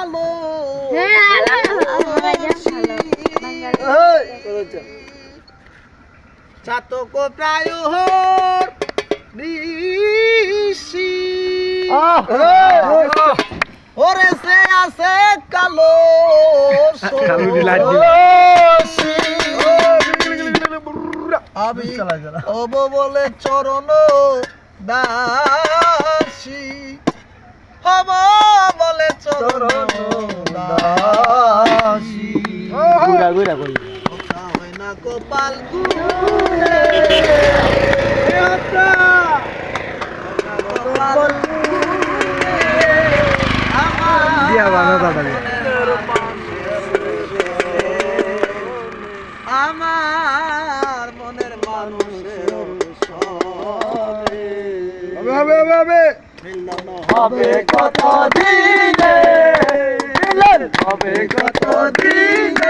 কালো চাতক প্রায় ঋষি ওরে সে আছে কালো। আমি অব বলে চরণ দাসী। হব দিয়া বানা দাদা আমার মনের মানুষের হবে হবে হবে হবে। কত দিনে হবে কত দিনে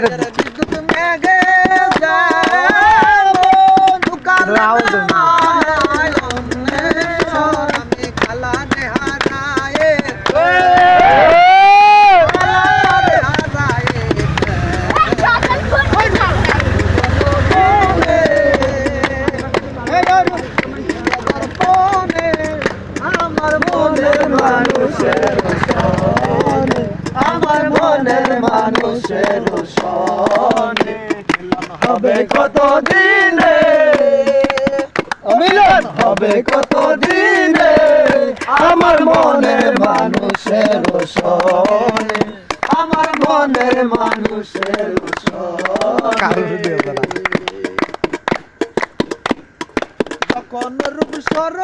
বিদ্যুৎ মেঘে আমার মনের মানুষের আমার মনের মানুষের সনে। হবে কত দিনে মিলন। হবে কত দিনে আমার মনের মানুষের সনে। আমার মনের মানুষের দাদা যখন রূপ সর